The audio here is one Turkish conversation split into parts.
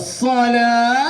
الصلاة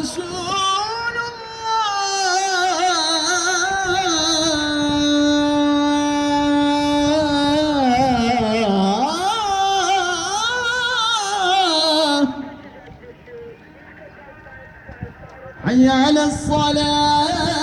رسول الله. حي على الصلاة.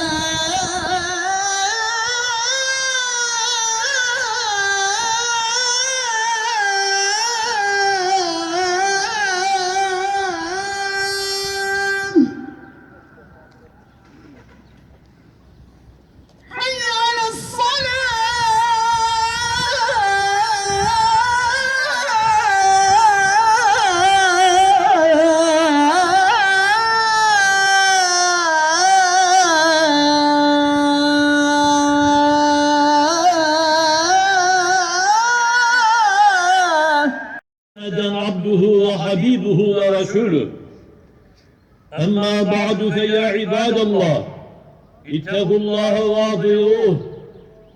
ورسوله أما بعد فيا عباد الله اتقوا الله واطيعوه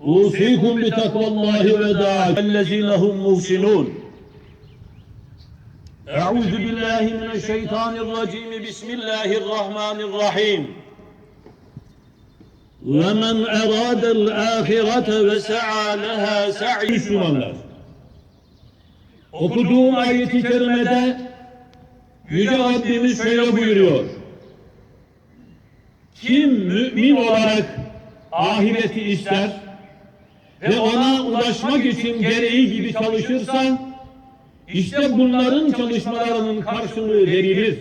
أوصيكم بتقوى الله وداعة الذين هم موسنون أعوذ بالله من الشيطان الرجيم بسم الله الرحمن الرحيم ومن أراد الآخرة وسعى لها سعي Müslümanlar Okuduğum ayet-i kerimede Yüce Rabbimiz şöyle buyuruyor. Kim mümin olarak ahireti ister ve ona ulaşmak için gereği gibi çalışırsa işte bunların çalışmalarının karşılığı verilir.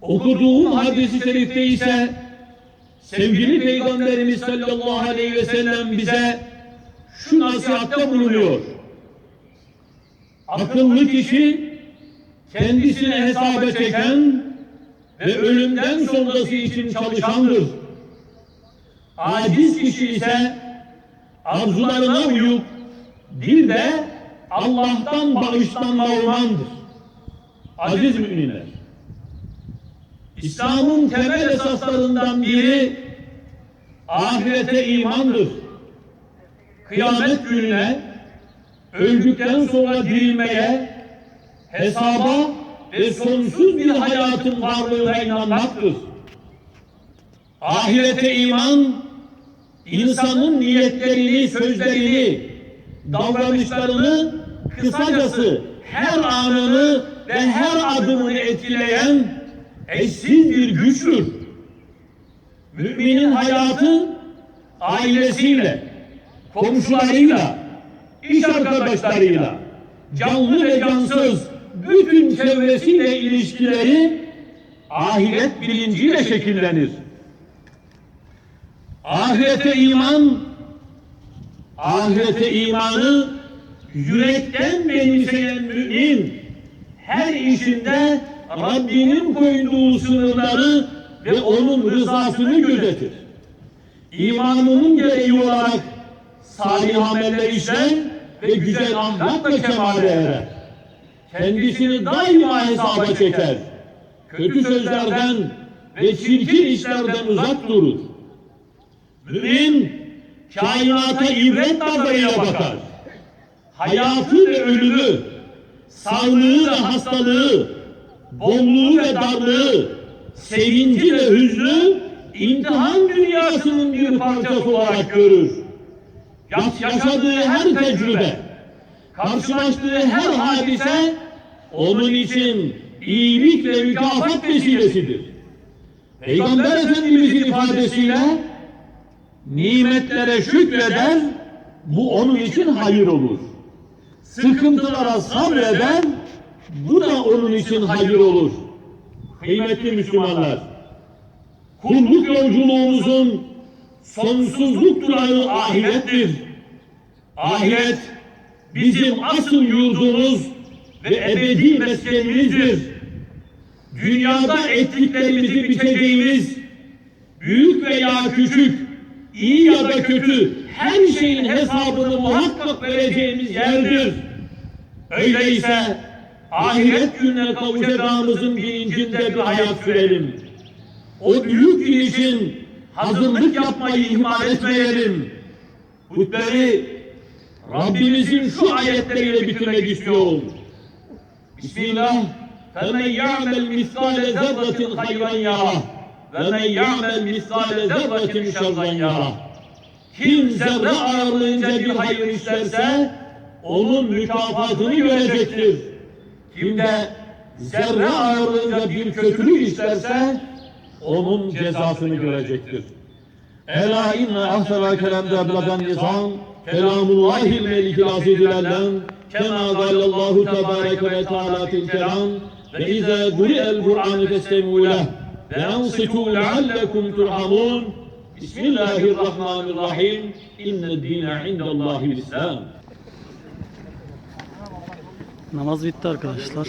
Okuduğum hadisi şerifte ise sevgili Peygamberimiz sallallahu aleyhi ve sellem bize şu nasihatte bulunuyor. Akıllı kişi kendisini hesaba çeken ve ölümden sonrası için çalışandır. Aciz kişi ise arzularına uyup bir de Allah'tan bağışlanma umandır. Aziz müminler. İslam'ın temel esaslarından biri ahirete imandır. Kıyamet gününe öldükten sonra dirilmeye, hesaba ve sonsuz bir hayatın varlığına inanmaktır. Ahirete iman, insanın niyetlerini, sözlerini, davranışlarını, kısacası her anını ve her adımını etkileyen eşsiz bir güçtür. Müminin hayatı ailesiyle, komşularıyla, iş arkadaşlarıyla, canlı ve cansız bütün çevresiyle ilişkileri ahiret bilinciyle şekillenir. Ahirete iman, ahirete imanı yürekten benimseyen mümin her işinde Rabbinin koyduğu sınırları ve onun rızasını gözetir. İmanının gereği olarak salih ameller işler ve güzel ahlakla kemale erer. Kendisini daima hesaba çeker. Kötü sözlerden ve çirkin işlerden uzak durur. Mümin kainata ibret nazarıyla bakar. Hayatı ve ölümü, sağlığı ve hastalığı, bolluğu ve darlığı, sevinci ve hüznü imtihan dünyasının bir parçası olarak görür. Yaş- Yaşadığı her tecrübe, karşılaştığı her hadise onun için iyilik ve mükafat vesilesidir. Peygamber Efendimizin ifadesiyle nimetlere şükreder, bu onun için hayır olur. Sıkıntılara sabreder, bu da onun için hayır olur. Kıymetli Müslümanlar, kulluk yolculuğumuzun sonsuzluk durağı ahirettir. Ahiret bizim asıl yurdumuz ve ebedi meskenimizdir. Dünyada ettiklerimizi biçeceğimiz, büyük veya küçük, iyi ya da kötü her şeyin hesabını muhakkak vereceğimiz yerdir. Öyleyse ahiret gününe kavuşacağımızın bilincinde bir hayat sürelim. O büyük gün için hazırlık yapmayı ihmal etmeyelim. Hutbeyi Rabbimizin şu ayetleriyle bitirmek istiyorum. Bismillah. فَمَنْ يَعْمَلْ مِثْقَالَ ذَرَّةٍ خَيْرًا يَرَهُ وَمَنْ يَعْمَلْ مِثْقَالَ ذَرَّةٍ شَرًّا يَرَهُ Kim zerre ağırlığınca bir hayır isterse onun mükafatını görecektir. Kim de zerre ağırlığınca bir kötülük isterse onun cezasını görecektir. Ela inne ahsana kelamda ebladan nizam kelamullahil melikil azizil allem kema galallahu tebareke ve teala fil kelam ve izâ guri'el Kur'an festemi'u leh ve ensitu leallekum turhamun. Bismillahirrahmanirrahim. İnned dîne indellâhil İslam Namaz bitti arkadaşlar.